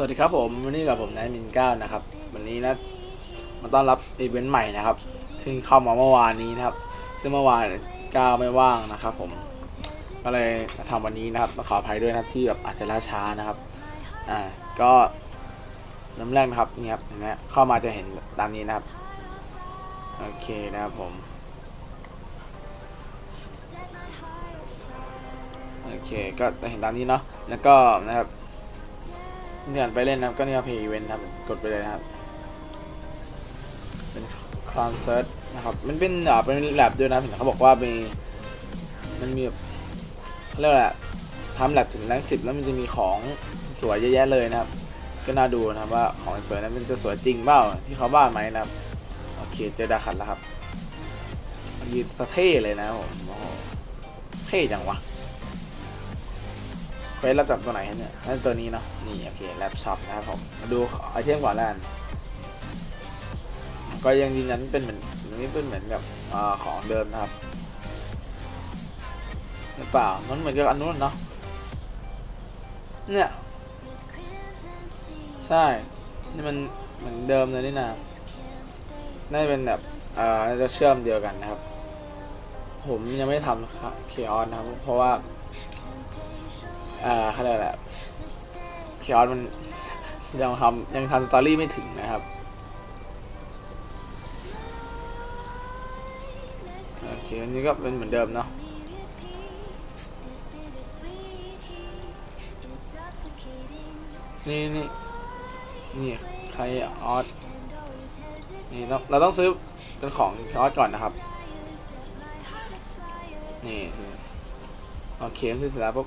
สวัสดีครับผมวันนี้กับผมนายมินเก้านะครับ วันนี้นะมาต้อนรับอีเวนต์ใหม่นะครับ ซึ่งเข้ามาเมื่อวานนี้นะครับ ซึ่งเมื่อวานก้าวไม่ว่างนะครับ ผม ก็เลยมาทำวันนี้นะครับขออภัยด้วยนะครับที่แบบอาจจะล่าช้านะครับอ่าก็เริ่มแรกนะครับนี่ครับเห็นไหมเข้ามาจะเห็นตามนี้นะครับโอเคนะครับผมโอเคก็จะเห็นตามนี้เนาะแล้วก็นะครับ เนี่ยไปเล่นนะครับก็เนี่ยเพย์อีเวนต์ครับกดไปเลยนะครับเป็นคอนเสิร์ตนะครับมันเป็นอ่าเป็นแลบด้วยนะเห็นเขาบอกว่ามีมันมีแบบเรียกอะไรอะทำแลบถึงแรงสิบแล้วมันจะมีของสวยเยอะแยะเลยนะครับ ก็น่าดูนะครับว่าของสวยนั้นมันจะสวยจริงเปล่าที่เขาบ้าไหมนะครับโอเคเจอดาขัดแล้วครับยืนสะเท่เลยนะผมโอ้โหเท่จังวะ เฟซรับจากตัวไหนเนี่ยนั่นตัวนี้เนาะ นี่โอเคแล็ปช็อปนะครับผม มาดูไอเทมก่อนแล้วกันก็ยังยืนยันเป็นเหมือนนนี้เป็นเหมือนกับอของเดิมนะครับหรือเปล่า มันเหมือนกับอันนู้นเนาะ เนี่ย ใช่ นี่มันเหมือนเดิมเลยนี่นะน่าจะเป็นแบบเอ่อน่าจะเชื่อมเดียวกันนะครับ ผมยังไม่ได้ทำครับเคออนนะครับ เพราะว่า อ่าเขาเรียกอะไรเคออสมันยังทำยังทำสตอรี่ไม่ถึงนะครับโอเคอันนี้ก็เป็นเหมือนเดิมเนาะนี่นี่นี่ใครออสนี่ต้องเราต้องซื้อเป็นของคออสก่อนนะครับ นี่ โอเคซื้อเสร็จแล้วปุ๊บ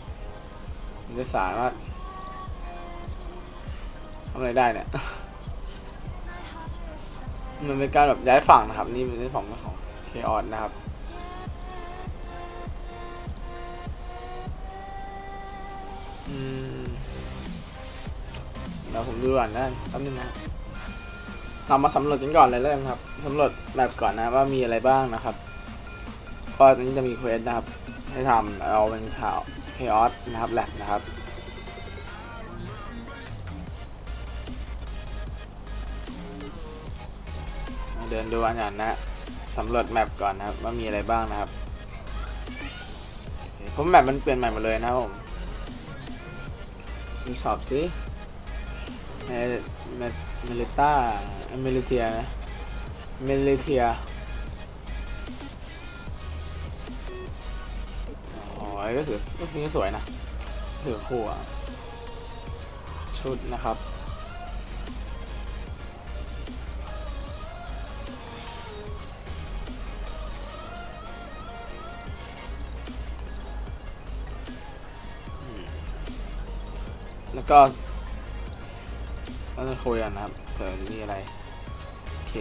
มันจะสามารถทำอะไรได้เนี่ย มันเป็นการแบบย้ายฝั่งนะครับ นี่เป็นฝั่งของเคออสนะครับอืมเดี๋ยวผมดูก่อนนะแป๊บนึงนะเรามาสำรวจกันก่อนเลยแล้วกันครับสำรวจแบบก่อนนะว่ามีอะไรบ้างนะครับ ก็ตอนนี้จะมีเควสนะครับ ให้ทำเอาเป็นข่าว เคออสนะครับแลบนะครับเดินดูอันนั้นนะสำรวจแมปก่อนนะครับว่ามีอะไรบ้างนะครับโอเคเพราะแมปมันเปลี่ยนใหม่หมดเลยนะครับผมดูสอบสิเอเมเมลิต้าเมลิเทียนะเมลิเทีย ก็ถือก็ถือสวยนะถือคู่ชุดนะครับ แล้วก็เราจะคุยกันนะครับเผื่อมีอะไร โอเค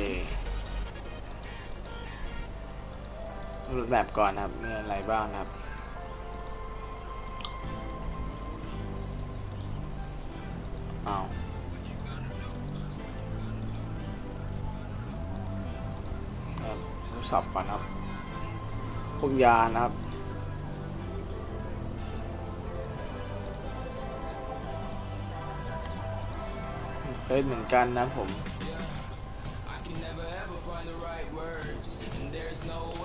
รูปแบบก่อนนะครับมีอะไรบ้างนะครับ อ้าวครับทดสอบก่อนครับ พวกยานะครับเฟซเหมือนกันนะผม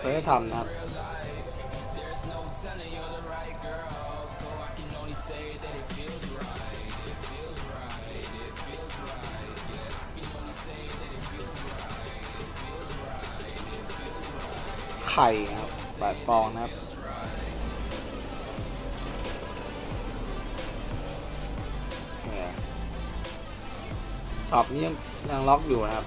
เฟซทำนะครับ ไข่ครับแปดฟองนะครับเนี่ยช็อปนี้ยังยังล็อกอยู่นะครับ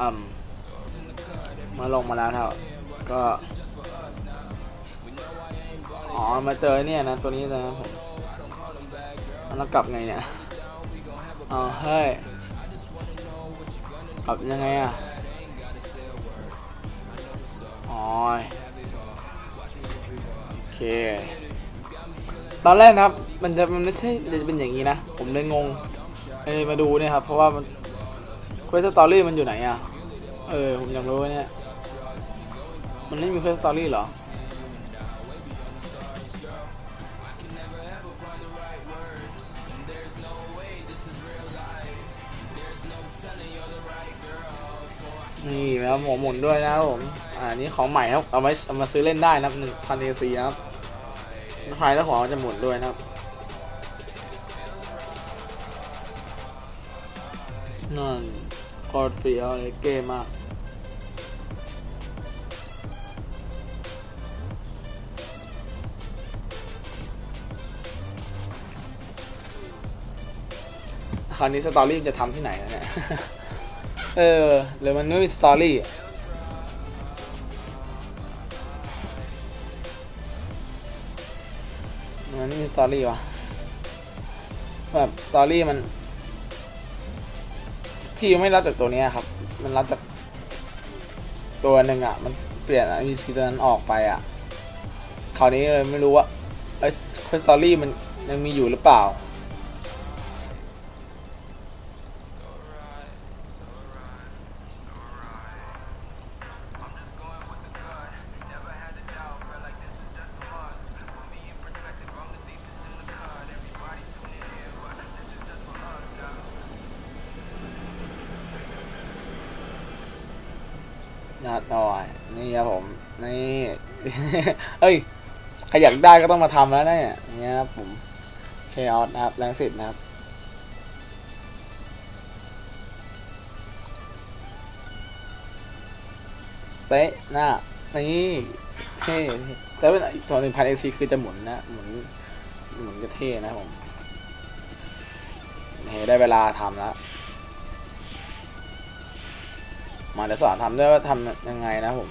อืมมาลงมาแล้วครับก็ อ๋อ มาเจอเนี่ยนะตัวนี้นะครับผมแล้วกลับไงเนี่ยเอาเฮ้ยปรับยังไงอะอ๋อโอเค ตอนแรกนะครับ มันจะมันไม่ใช่จะเป็นอย่างนี้นะ ผมเลยงงเอ้มาดูเนี่ยครับ เพราะว่ามันเควสตอรี่มันอยู่ไหนอะ เออ ผมอยากรู้เนี่ย มันไม่มีเควสตอรี่เหรอ นี่แล้วหมวหมุนด้วยนะครับผมอ่านี่ของใหม่ครับเอาไว้เอามาซื้อเล่นได้นะครับหนึ่งพันเอซีครับใครแล้วของจะหมุนด้วยนะครับนั่นโคตรเฟี้ยวเลยเกมมากคราวนี้สตอรี่จะทำที่ไหนนะเนี่ย เออหรือมันไม่มีสตอรี่มันไม่มีสตอรี่วะแบบสตอรี่มันที่ไม่รับจากตัวเนี้ยครับ มันรับจากตัวหนึ่งอะ มันเปลี่ยนไอซีตัวนั้นออกไปอะคราวนี้เลยไม่รู้ว่าไอ้สตอรี่มันยังมีอยู่หรือเปล่า นัดหน่อนี่ครับผมนี่เอ้ยใครอยากได้ก็ต้องมาทำแล้วนะเนี่ยอย่างเงี้ยครับผมเคออสนะครับแรงสิทธิ์นะครับเป๊ะหน้านี่เท่แต่เป็นสองหนึ่งพันเอซีคือจะหมุนนะหมุนหมุนก็เท่นะผมเฮ้ได้เวลาทำแล้ว มาเดี๋ยวสอนทำด้วยว่าทำยังไงนะผม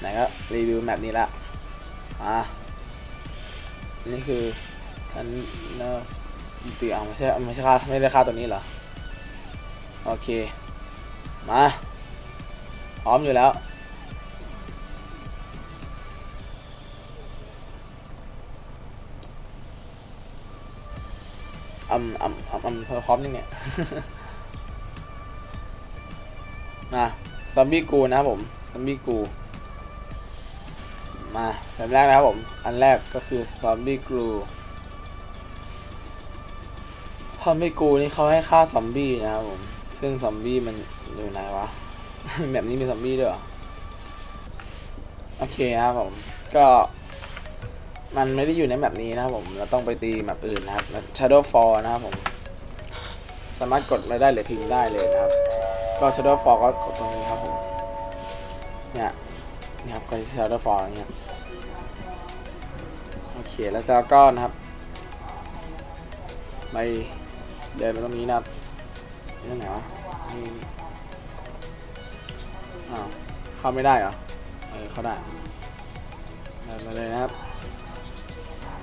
ไหนก็รีวิวแมปนี้ละ อะ นี่คือทันเนอร์ตีเอาไม่ใช่ไม่ใช่ค่าไม่ได้ค่าตัวนี้เหรอ โอเค มา พร้อมอยู่แล้วอำอำอำอำพร้อมยังเนี่ย นะซอมบี้กูนะครับผมซอมบี้กู มาแบบแรกนะครับผม อันแรกก็คือซอมบี้กูซอมบี้กูนี่เขาให้ฆ่าซอมบี้นะครับผม ซึ่งซอมบี้มันอยู่ไหนวะ แบบนี้มีซอมบี้ด้วยเหรอ โอเคครับผม ก็มันไม่ได้อยู่ในแบบนี้นะครับผม เราต้องไปตีแบบอื่นนะครับ Shadow Fall นะครับผม สามารถกดไม่ได้หรือพิมพ์ได้เลยนะครับ ก็ Shadow Fall ก็กดตรงนี้ครับผมเนี่ยนี่ครับก็ Shadow Fall อย่างเงี้ยโอเคแล้วก็ก็นะครับไปเดินไปตรงนี้นะครับนี่ไหนวะนี่อ้าวเข้าไม่ได้เหรอเออเข้าได้เดินไปเลยนะครับ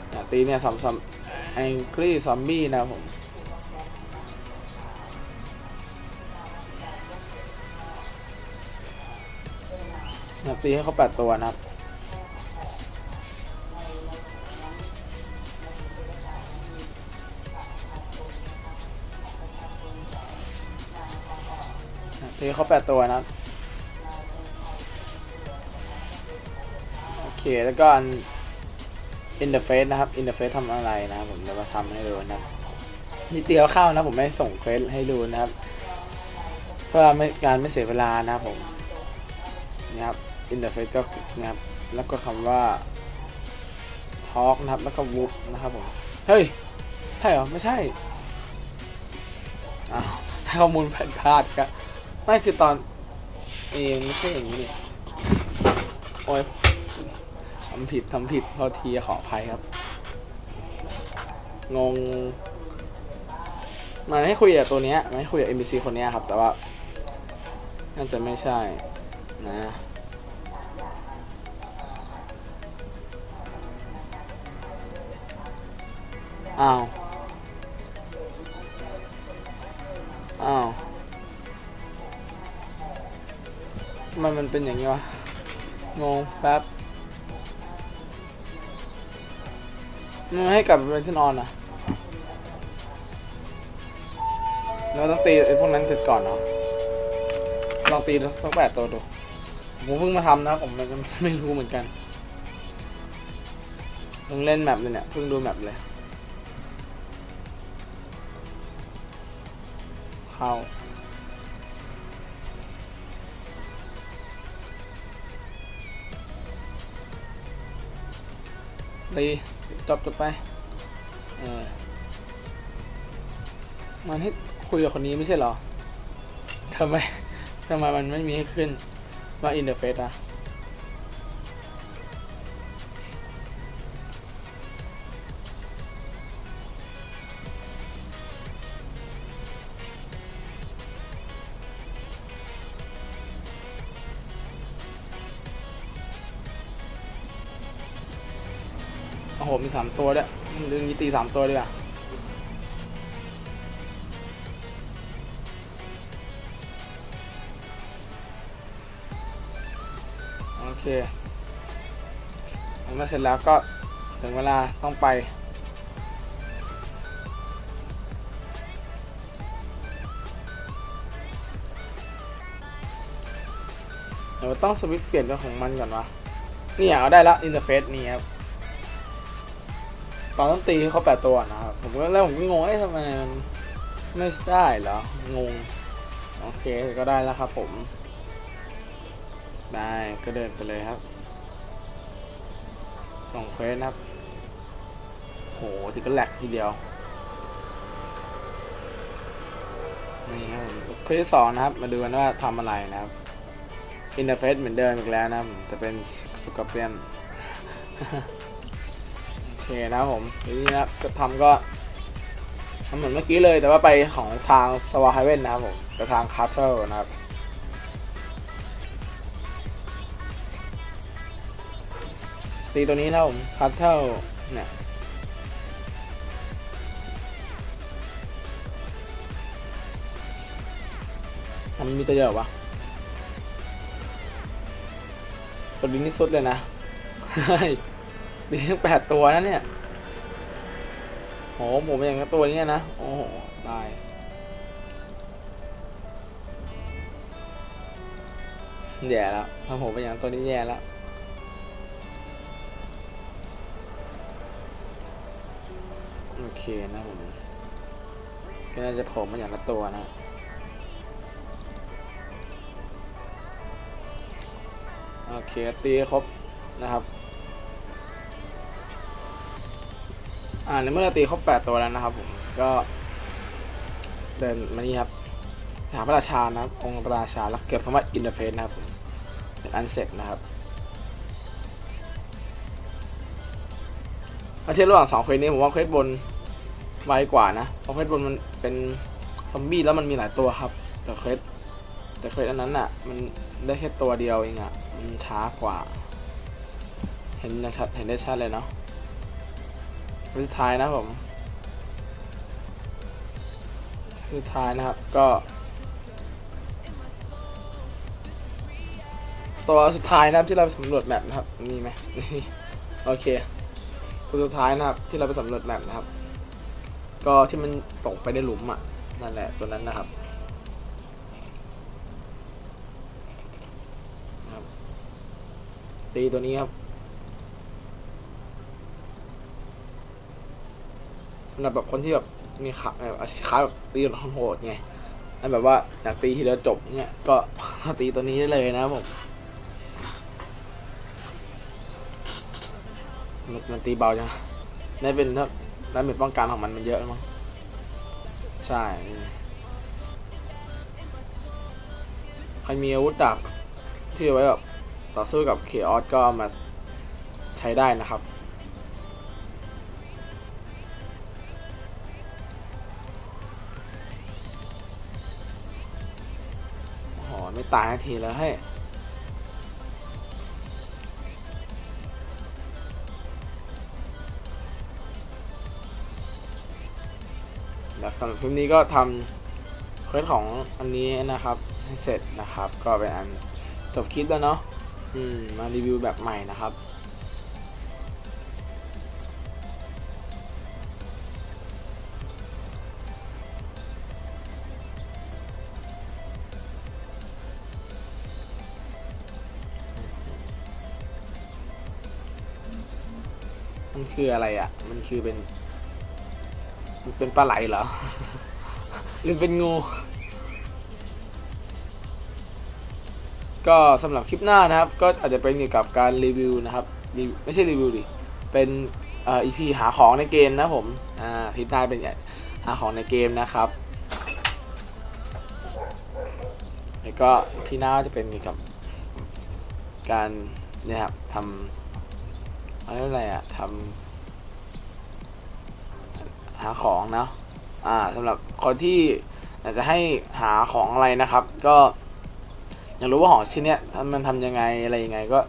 เนี่ยตีเนี่ยซัมซัมแองกี้ซอมบี้นะครับผม นะครับตีให้เขาแปดตัวนะครับตีเขาแปดตัวนะครับ โอเค แล้วก็อัน interface นะครับ interface ทำอะไรนะครับผมจะมาทำให้ดูนะครับนี่เตียวเข้าวนะผมไม่ส่งเควสให้ดูนะครับ เพื่อไม่การไม่เสียเวลานะครับผมนี่ครับ interface ก็นะครับ แล้วก็คำว่า talk นะครับ แล้วก็ whoop นะครับผม เฮ้ย ใช่เหรอ ไม่ใช่ อ้าวให้ข้อมูลผิดพลาดครับไม่คือตอนเองไม่ใช่อย่างนี้นี่โอ้ยทำผิดทำผิดพอทีขออภัยครับ งง มันให้คุยกับตัวเนี้ยมันให้คุยกับ NPC คนเนี้ยครับ แต่ว่า น่าจะไม่ใช่นะ อ้าว อ้าวมันมันเป็นอย่างนี้วะ งงแป๊บมันให้กลับไปที่นอนอะเราต้องตีไอ้พวกนั้นเสร็จก่อนเนาะลองตีสักแปดตัวดู ผมเพิ่งมาทำนะ ผมมันไม่รู้เหมือนกันเพิ่งเล่นแมปเลยเนี่ย เพิ่งดูแมปเลย เข้า ตีจบจบไป เออ มันให้คุยกับคนนี้ไม่ใช่เหรอ ทำไม ทำไมมันไม่มีให้ขึ้นว่าอินเทอร์เฟซอะ สามตัวด้วยดึงยีตีสามตัวด้วยอะโอเคเมื่อเสร็จแล้วก็ถึงเวลาต้องไปเดี๋ยวต้องสวิตช์เปลี่ยนเป็นของมันก่อนวะนี่ยเอาได้ละอินเทอร์เฟซนี่ครับ ตอนต้องตีเขาแปดตัวนะครับ ผมก็แล้วผมก็งงเอ้ยทำไมมันไม่ได้เหรอ งง โอเคก็ได้แล้วครับผม ได้ก็เดินไปเลยครับ ส่งเควสนะครับ โหจิก็แหลกทีเดียว นี่ครับเควสสองนะครับ มาดูกันว่าทำอะไรนะครับ อินเทอร์เฟซเหมือนเดิมอีกแล้วนะครับจะเป็นสกอร์เปียน เคนะครับผมนี้นะจะทำก็ทำเหมือนเมื่อกี้เลยแต่ว่าไปของทางสวาไฮเวนนะครับผมไปทางคาร์เทลนะครับตีตัวนี้นะผมคาร์เทลเนี่ยมันมีตัวเดียวเหรอวะตัวนี้นี่สุดเลยนะ เฮ้ยดีทั้งแปดตัวนะเนี่ยโหผมเป็นอย่างตัวนี้นะ โอ้โห ตาย แย่แล้วถ้าผมเป็นอย่างตัวนี้แย่แล้วโอเคนะผมก็น่าจะโผมมาอย่างละตัวนะโอเคตีครบนะครับ อ่าในเมื่อเราตีครบแปดตัวแล้วนะครับผมก็เดินมานี่ครับหาพระราชานะครับองค์ราชาแล้วเก็บสมบัติอินเทอร์เฟซนะครับผมเป็นอันเสร็จนะครับมาเทียบระหว่างสองเควสนี้ผมว่าเควสบนไวกว่านะเพราะเควสบนมันเป็นซอมบี้แล้วมันมีหลายตัวครับ แต่เควสแต่เควสอันนั้นอะมันได้แค่ตัวเดียวเองอะมันช้ากว่า เห็นได้ชัดเห็นได้ชัดเลยเนาะ สุดท้ายนะผมสุดท้ายนะครับก็ ตัวสุดท้ายนะครับที่เราไปสำรวจแมปนะครับมีไหมนี่โอเค ตัวสุดท้ายนะครับที่เราไปสำรวจแมปนะครับ ก็ที่มันตกไปในหลุมอะนั่นแหละตัวนั้นนะครับนะครับตีตัวนี้ครับ สำหรับแบบคนที่แบบมีขาเอ่อขาแบบตีโหดไงแล้วแบบว่าอยากตีทีเดียวจบเนี่ยก็ตีตัวนี้ได้เลยนะผมมันมันตีเบาจังได้เป็นถ้าได้เป็นป้องกันของมันมันเยอะมั้งใช่ใครมีอาวุธดาบที่เอาไว้แบบต่อสู้กับเคออสก็มาใช้ได้นะครับ ตายทีแล้วให้ยแล้วสำหรับคลิปนี้ก็ทำเควสของอันนี้นะครับให้เสร็จนะครับ ก็เป็นอันจบคลิปแล้วเนาะอืมมารีวิวแบบใหม่นะครับ มันคืออะไรอะ มันคือเป็น มันเป็นปลาไหลเหรอ หรือเป็นงู ก็สำหรับคลิปหน้านะครับ ก็อาจจะเป็นเกี่ยวกับการรีวิวนะครับรีวิวไม่ใช่รีวิวดิ เป็นเอ่อ EP หาของในเกมนะผม อ่าคลิปหน้าเป็นหาของในเกมนะครับแล้วก็พี่หน้าจะเป็นเกี่ยวกับการเนี่ยครับทำ อะไรอะทำหาของเนาะอ่าสำหรับคนที่อยากจะให้หาของอะไรนะครับ ก็อยากรู้ว่าของชิ้นเนี้ยมันทำยังไงอะไรยังไงก็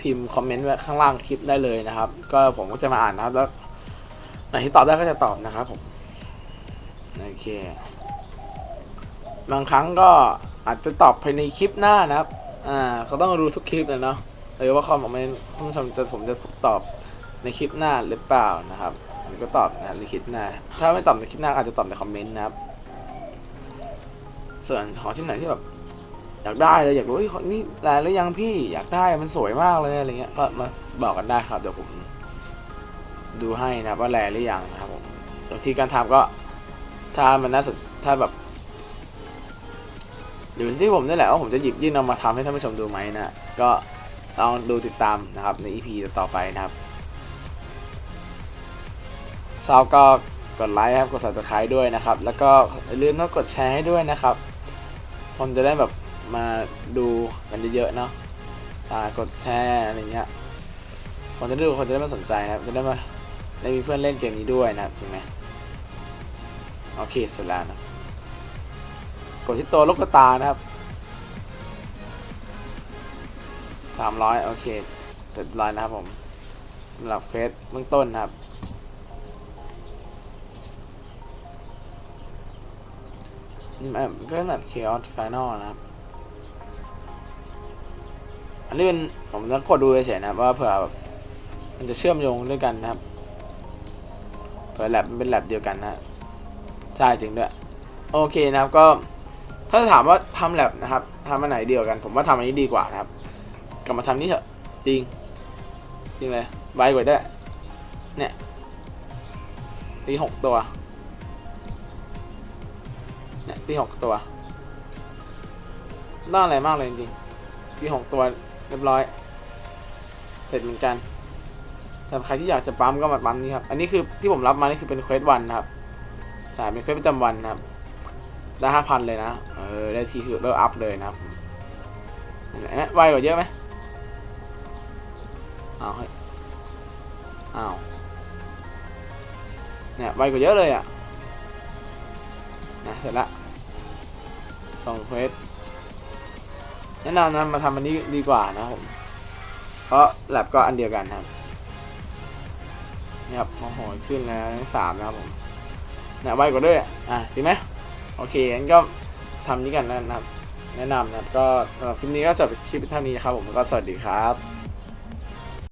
พิมพ์คอมเมนต์ไว้ข้างล่างคลิปได้เลยนะครับ ก็ผมก็จะมาอ่านนะครับ แล้วไหนที่ตอบได้ก็จะตอบนะครับผมโอเคบางครั้งก็อาจจะตอบภายในคลิปหน้านะครับ อ่าเขาต้องรู้ทุกคลิปเลยเนาะ เออว่าคอมเมนต์คุณผู้ชมจะผมจะตอบในคลิปหน้าหรือเปล่านะครับผมก็ตอบนะในคลิปหน้า ถ้าไม่ตอบในคลิปหน้าอาจจะตอบในคอมเมนต์นะครับ ส่วนของชิ้นไหนที่แบบอยากได้เลยอยากรู้นี่แลหรือยังพี่อยากได้มันสวยมากเลยอะไรเงี้ยก็มาบอกกันได้ครับเดี๋ยวผมดูให้นะว่าแลหรือยังนะครับผมส่วนที่การทำก็ถ้ามันน่าสนถ้าแบบอยู่ที่ผมนี่แหละว่าผมจะหยิบยื่นเอามาทำให้ท่านผู้ชมดูไหมนะก็ ลองดูติดตามนะครับใน EP ต่อไปนะครับชอบก็กดไลค์ครับกด subscribe ด้วยนะครับ แล้วก็อย่าลืมต้องกดแชร์ให้ด้วยนะครับคนจะได้แบบมาดูกันเยอะๆเนาะกดแชร์อะไรเงี้ยคนจะได้ดูคนจะได้มาสนใจนะครับ จะได้มาได้มีเพื่อนเล่นเกมนี้ด้วยนะครับใช่ไหมโอเคเสร็จแล้วนะกดที่ตัวลูกตานะครับ สามร้อยโอเคเสร็จร้อยนะครับผมสำหรับเควสเบื้องต้นนะครับ นี่แบบก็แบบ Chaos Final นะครับ อันนี้เป็นผมต้องกดดูเฉยๆนะครับว่าเผื่อแบบมันจะเชื่อมโยงด้วยกันนะครับเผื่อแลบมันเป็นแลบเดียวกันนะฮะใช่จริงด้วย โอเคนะครับก็ถ้าถามว่าทำแลบนะครับทำอันไหนเดียวกัน ผมว่าทำอันนี้ดีกว่านะครับ กลับมาทำนี่เถอะจริงจริงเลยไวกว่าด้วยเนี่ยตีหกตัวเนี่ยตีหกตัวน่าอะไรมากเลยจริงตีหกตัวเรียบร้อย เสร็จเหมือนกันสำหรับใครที่อยากจะปั๊มก็มาปั๊มนี่ครับ อันนี้คือที่ผมรับมานี่คือเป็นเควสวันนะครับใช่เป็นเควสประจำวันนะครับ ได้ห้าพันเลยนะ เออ ได้ทีคือเลิกอัพเลยนะครับนั่นแหละไวกว่าเยอะไหม อ้าวเฮ้ยอ้าวเนี่ยไวกว่าเยอะเลยอะนะเสร็จละส่งเควสแนะนำนะมาทำอันนี้ดีกว่านะผม เพราะแลบก็อันเดียวกันครับนี่ครับโอ้โหขึ้นแล้วทั้งสามนะครับผมเนี่ยไวกว่าด้วยอะจริงไหมโอเคงั้นก็ทำนี้กันนะครับ แนะนำนะครับก็สำหรับคลิปนี้ก็จบคลิปเท่านี้ครับผมก็สวัสดีครับ